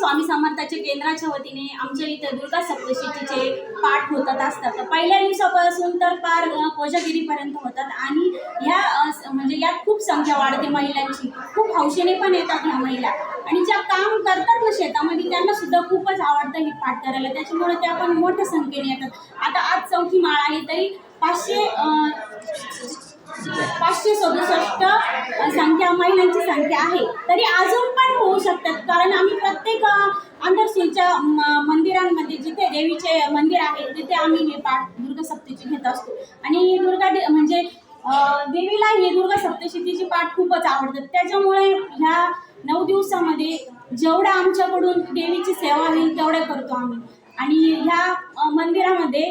स्वामी समर्थच्या केंद्राच्या वतीने आमच्या इथं दुर्गा सप्तशतीचे पाठ होतात असतात. तर पहिल्या दिवसापासून तर पार कोजागिरीपर्यंत होतात. आणि ह्या म्हणजे यात खूप संख्या वाढते महिलांची. खूप हौशेने पण येतात ह्या महिला. आणि ज्या काम करतात ना शेतामध्ये त्यांना सुद्धा खूपच आवडतं हे पाठ करायला. त्याच्यामुळे त्या पण मोठ्या संख्येने येतात. आता आज चौथी माळ आहे तरी पाचशे पाचशे सदुसष्ट संख्या महिलांची संख्या आहे. तरी अजून पण होऊ शकतात. कारण आम्ही प्रत्येक अ, म- मंदिरांमध्ये जिथे देवीचे मंदिर आहे तिथे आम्ही हे पाठ दुर्गा घेत असतो. आणि दुर्गा दे म्हणजे देवीला ही दुर्गा सप्तशतीची पाठ खूपच आवडतात. त्याच्यामुळे ह्या नऊ दिवसामध्ये जेवढं आमच्याकडून देवीची सेवा होईल तेवढं करतो आम्ही. आणि ह्या मंदिरामध्ये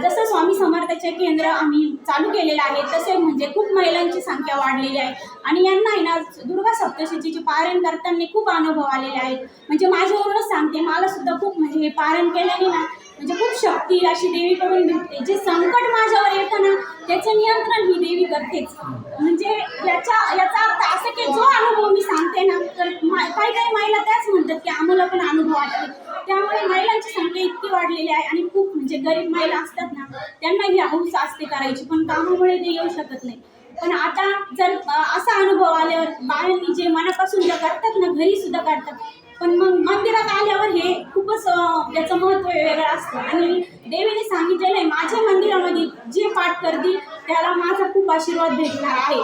जसं स्वामी समर्थाचे केंद्र आम्ही चालू केलेलं आहे तसे म्हणजे खूप महिलांची संख्या वाढलेली आहे. आणि यांना आहे ना दुर्गा सप्तशतीचे पारण करताना खूप अनुभव आलेले आहेत म्हणजे माझ्यावरूनच सांगते मला सुद्धा खूप म्हणजे हे पारण केल्याने ना म्हणजे खूप शक्ती अशी देवीकडून भेटते. जे संकट माझ्यावर येतं ना त्याचं नियंत्रण ही देवी करतेच. म्हणजे याचा याचा अर्थ असं की जो अनुभव मी सांगते ना तर मा- काही काही महिला त्याच म्हणतात की आम्हाला पण अनुभव वाटते त्यामुळे महिलांची इतकी वाढलेली आहे आणि खूप म्हणजे गरीब महिला असतात ना त्यांना ही हौस असते करायची पण कामामुळे ते येऊ शकत नाही. पण आता जर असा अनुभव आल्यावर बायांनी जे मनापासून ज्या करतात ना घरी सुद्धा करतात. पण मग मंदिरात आल्यावर हे खूपच त्याचं महत्त्व वेगळं असतं. आणि देवीने सांगितलेलं आहे माझ्या मंदिरामध्ये जे पाठ करतील त्याला माझा खूप आशीर्वाद भेटणार आहे.